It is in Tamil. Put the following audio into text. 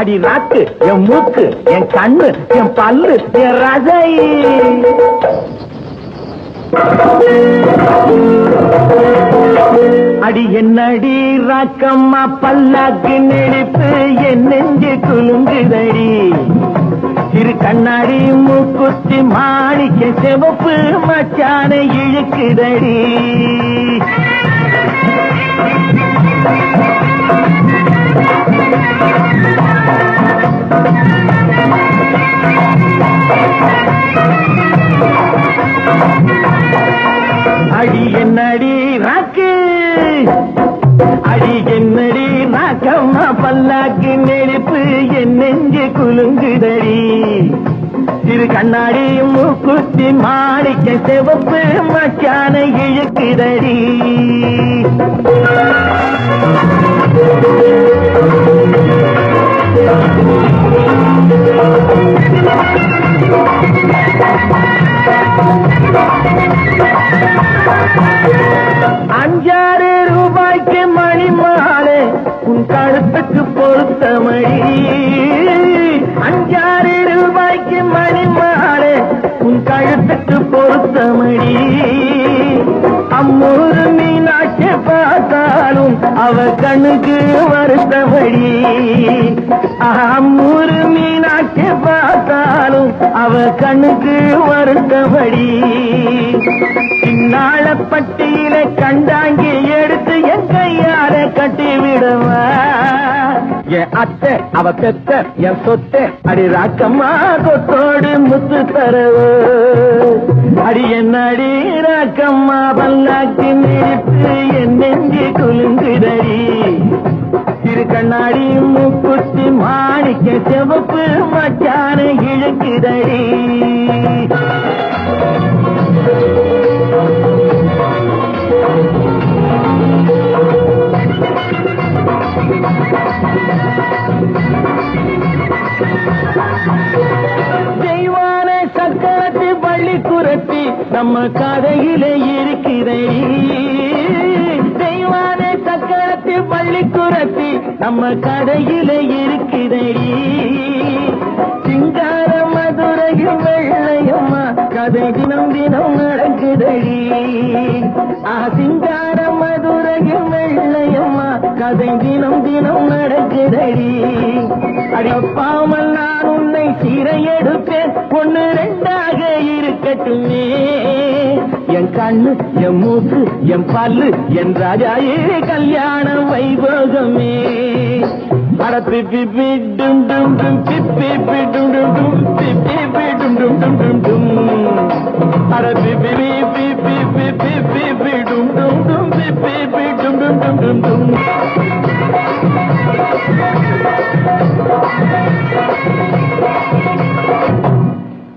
அடி நாக்கு என் மூக்கு என் கண்ணு என் பல்லு என் ரசை. அடி என்னடி ராக்கம்மா பல்லாக்கு நெடுப்பு என் நெஞ்சு குலுங்குதடி. சிறு கண்ணாடி மூக்குத்தி மாணிக்க செவப்பு மச்சான இழுக்குதடி. அடி என்னடி ராக்கு அடி என்னடி ராக்கம்மா பல்லாக்கு நெருப்பு? என் நெஞ்சு குலுங்குதடி. திரு கண்ணாடி மூக்குத்தி மாடிக்க செவப்பு மச்சான இழுக்குதடி. Thank you. அஞ்சாறு ரூபாய்க்கு மணி மாலை உன் கழுத்துக்கு பொறுத்த மணி. அஞ்சாறு ரூபாய்க்கு மணி மாலை உன் கழுத்துக்கு பொறுத்த மணி. அம்மூரு மீனாட்சி பார்த்தாலும் அவ கண்ணுக்கு வருத்தமடி அம்மூரு மீனாட்சி பார்த்தாலும் அவ கண்ணுக்கு வருத்தமடி சின்னாள பட்டியில கண்டாங்கி எடுத்து என் கையால கட்டி விடுவா என் அத்தை அவ பெத்த என் சொத்தை அடி ராக்கம்மா கொத்தோடு முத்து தரவு. அடி என்ன அடி ராக்கம்மா பல்லாக்கு நிறுத்து என் நெஞ்சு குலுங்குதடி திரு கண்ணாடி மூக்குத்தி மாணிக்க செவப்பு மச்சான இழுக்குதடி தெய்வான சக்கரத்து பள்ளி குரத்தி நம்ம கதையில இருக்கிறடி தெய்வான சக்கரத்து பள்ளி குரத்தி நம்ம கதையில இருக்கிறடி சிங்கார மதுரையில் வெள்ளையம்மா கதை தினம் தினம் நடக்குதடி ஆ சிங்கார மதுரையில் வெள்ளையம்மா கதை தினம் தினம் நடக்குதடி அடிப்பாமல் நான் உன்னை சீரை எடுப்பேன் ஒன்னு ரெண்டாக இருக்கட்டுமே. என் கண்ணு என் மூக்கு என் பல்லு என் ராஜாயே கல்யாண வைபோகமே. அட பிப்பி டும் டும் டும் பிப்பி டும் டும் பிப்பி டும் டும் டும் டும்